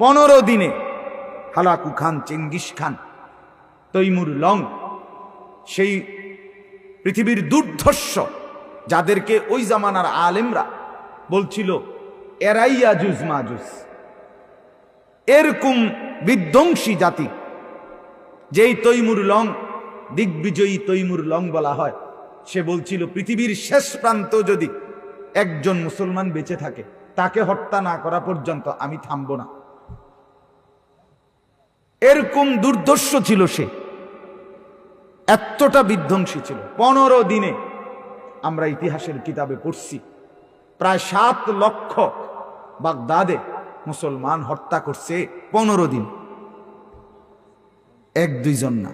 পনেরো দিনে। Hulagu Khan, Genghis Khan, Timur Lang, সেই পৃথিবীর দুর্ধর্ষ, যাদেরকে ওই জামানার আলেমরা বলছিল এরাই আজুজ মাজুজ এরকম বিধ্বংসী জাতি, যেই তৈমুর লং, দিগ্বিজয়ী তৈমুর লং বলা হয়, সে বলছিল, পৃথিবীর শেষ প্রান্ত যদি একজন মুসলমান বেঁচে থাকে, তাকে হত্যা না করা পর্যন্ত আমি থামব না। এরকম দুর্ধর্ষ ছিল সে। এতটা বিধ্বংসী ছিল। পনেরো দিনে আমরা ইতিহাসের কিতাবে পড়ছি, প্রায় সাত লক্ষ বাগদাদে মুসলমান হত্যা করছে পনেরো দিন। এক দুইজন না,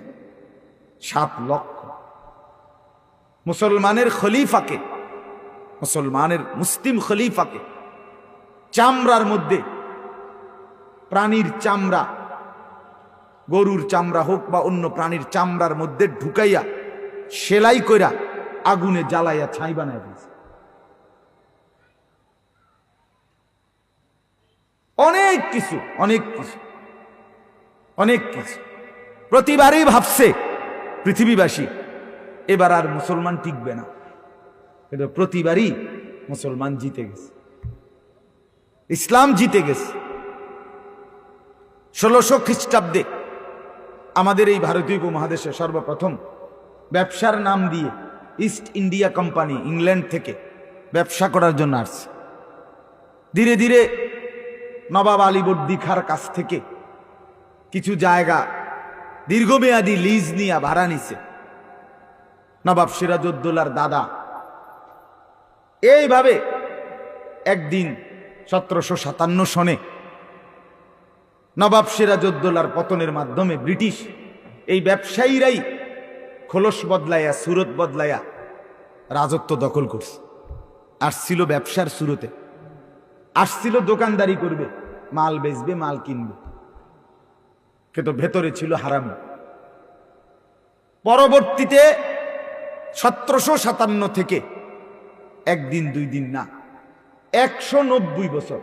সাত লক্ষ। মুসলমানের খলিফাকে, মুসলমানের মুসলিম খলিফাকে চামড়ার মধ্যে, প্রাণীর চামড়া গরুর চামড়া হোক বা অন্য প্রাণীর চামড়ার মধ্যে ঢুকাইয়া সেলাই কইরা আগুনে জ্বালাইয়া ছাই বানায় দিয়েছে। অনেক কিছু অনেক কিছু অনেক কিছু। প্রতিবারই ভাবছে পৃথিবীবাসী, এবার আর মুসলমান টিকবে না। কিন্তু প্রতিবারই মুসলমান জিতে গেছে। ইসলাম জিতে গেছে। ষোলোশো খ্রিস্টাব্দে আমাদের এই ভারতীয় উপমহাদেশে সর্বপ্রথম ব্যবসার নাম দিয়ে ইস্ট ইন্ডিয়া কোম্পানি ইংল্যান্ড থেকে ব্যবসা করার জন্য আসছে। ধীরে ধীরে নবাব আলীবর্দী খার কাছ থেকে কিছু জায়গা দীর্ঘমেয়াদী লিজ নিয়ে ভাড়া নিছে। নবাব সিরাজউদ্দৌলার দাদা। এইভাবে একদিন সতেরোশো সাতান্ন সনে নবাব সিরাজউদ্দৌলার পতনের মাধ্যমে ব্রিটিশ এই ব্যবসায়ীরাই খোলস বদলাইয়া সুরত বদলাইয়া রাজত্ব দখল করছে। আসছিল ব্যবসার শুরুতে আসছিল দোকানদারি করবে, মাল বেচবে, মাল কিনবে। কিন্তু ভেতরে ছিল হারাম। পরবর্তীতে সতেরোশো সাতান্ন থেকে একদিন, দুই দিন না, একশো নব্বই বছর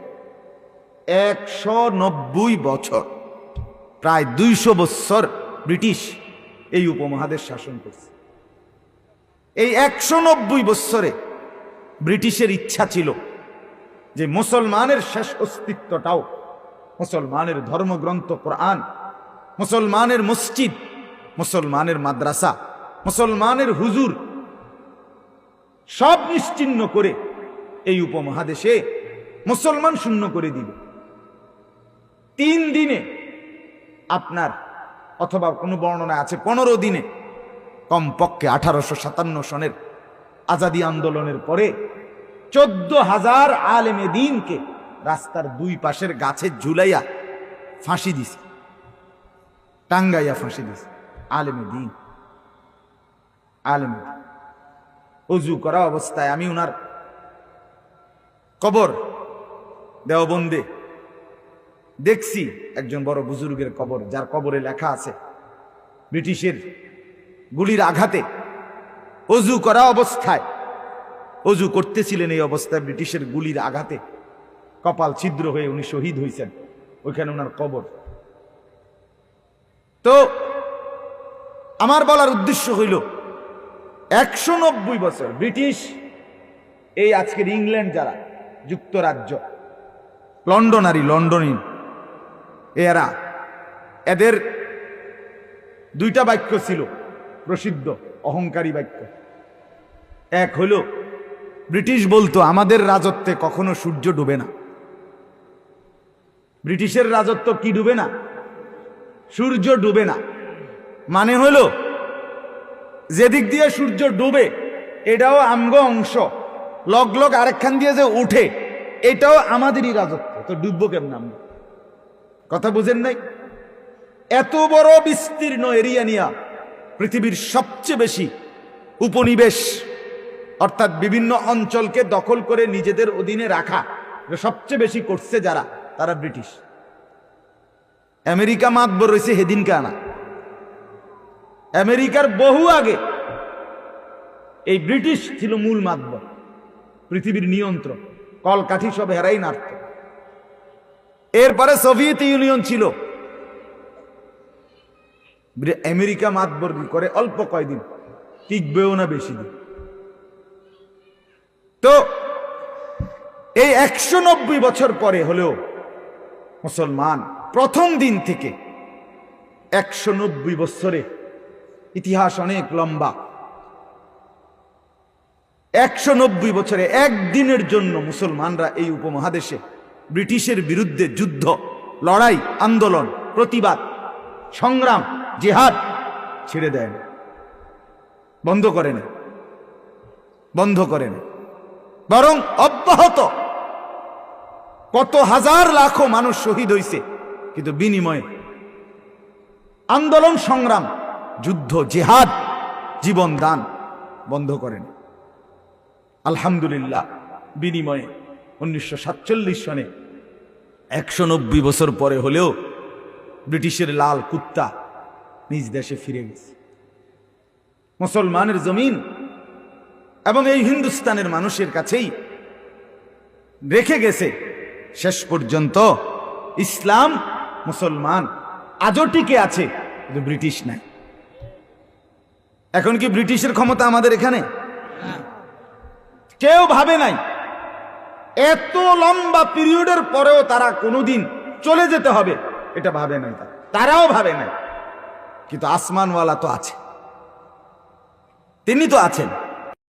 একশো নব্বই বছর, প্রায় দুইশো বছর ব্রিটিশ এই উপমহাদেশ শাসন করছে। এই একশো নব্বই বৎসরে ব্রিটিশের ইচ্ছা ছিল যে মুসলমানের শেষ অস্তিত্বটাও, মুসলমানের ধর্মগ্রন্থ কোরআন, মুসলমানের মসজিদ, মুসলমানের মাদ্রাসা, মুসলমানের হুজুর সব নিশ্চিন্ন করে এই উপমহাদেশে মুসলমান শূন্য করে দিবে। তিন দিনে আপনার, অথবা কোনো বর্ণনা আছে পনেরো দিনে, কমপক্ষে আঠারোশো সাতান্ন সনের আজাদি আন্দোলনের পরে চোদ্দ হাজার আলেমে দিনকে রাস্তার দুই পাশের গাছে ঝুলাইয়া ফাঁসি দিছে। টাঙ্গাইয়া ফাঁসি দিছে। আলেমে দিন। আলেমে। অজু করা অবস্থায় আমি ওনার কবর দেওবন্দে দেখছি একজন বড় বুজুর্গের কবর, যার কবরে লেখা আছে, ব্রিটিশের গুলির আঘাতে অজু করা অবস্থায়, অজু করতেছিলেন এই অবস্থায় ব্রিটিশের গুলির আঘাতে। কপাল ছিদ্র হয়ে উনি শহীদ হয়েছেন ওইখানে ওনার কবর। তো আমার বলার উদ্দেশ্য হইল, একশো নব্বই বছর ব্রিটিশ, এই আজকের ইংল্যান্ড যারা, যুক্তরাজ্য, লন্ডনী এরা এদের দুইটা বাক্য ছিল, প্রসিদ্ধ, অহংকারী বাক্য। এক হইল ব্রিটিশ বলতো, আমাদের রাজত্বে কখনো সূর্য ডুবে না। ব্রিটিশের রাজত্ব কি ডুবে না? সূর্য ডুবে না। মানে হলো, যেদিক দিয়ে সূর্য ডুবে, এটাও আমগ অংশ। লগ লগ আরেকখান দিয়ে যে উঠে, এটাও আমাদেরই রাজত্ব। তো ডুববো কেমন আমরা? কথা বুঝেন নাই? এত বড় বিস্তীর্ণ এরিয়া নিয়া পৃথিবীর সবচেয়ে বেশি উপনিবেশ, অর্থাৎ বিভিন্ন অঞ্চলকে দখল করে নিজেদের অধীনে রাখা সবচেয়ে বেশি করছে যারা, তারা ব্রিটিশ। আমেরিকা মাতবর রয়েছে হেদিনকে আনা আমেরিকার বহু আগে এই ব্রিটিশ ছিল মূল মাতবর, পৃথিবীর নিয়ন্ত্রণ কলকাঠি সব হেরাই নাড়ত। এরপরে সোভিয়েত ইউনিয়ন ছিল। আমেরিকা মাতবর্গি করে অল্প কয়দিন, টিকবেও না বেশি দিন। তো, এই একশো নব্বই বছর পরে হলেও মুসলমান প্রথম দিন থেকে একশো নব্বই বছরে ইতিহাস অনেক লম্বা। একশো নব্বই বছরে একদিনের জন্য মুসলমানরা এই উপমহাদেশে ব্রিটিশের বিরুদ্ধে যুদ্ধ, লড়াই, আন্দোলন, প্রতিবাদ, সংগ্রাম, জেহাদ ছেড়ে দেয় না। বন্ধ করে না। বন্ধ করে না। বরং অব্যাহত। কত হাজার লাখো মানুষ শহীদ হইছে, কিন্তু বিনিময়ে আন্দোলন, সংগ্রাম, যুদ্ধ, জেহাদ, জীবন দান বন্ধ করেন আলহামদুলিল্লাহ, বিনিময়ে উনিশশো সাতচল্লিশ সনে। একশো নব্বই বছর পরে হলেও ব্রিটিশের লাল কুত্তা নিজ দেশে ফিরে গেছে। মুসলমানের জমিন এবং এই হিন্দুস্তানের মানুষের কাছেই রেখে গেছে। শেষ পর্যন্ত ইসলাম মুসলমান আজও টিকে আছে কিন্তু ব্রিটিশ নাই। এখন কি ব্রিটিশের ক্ষমতা আমাদের এখানে? কেউ ভাবে নাই। এত লম্বা পিরিয়ডের পরেও তারা কোনোদিন চলে যেতে হবে। এটা ভাবে নাই তারাও ভাবে নাই। কিন্তু আসমানওয়ালা তো আছে। তিনি তো আছেন।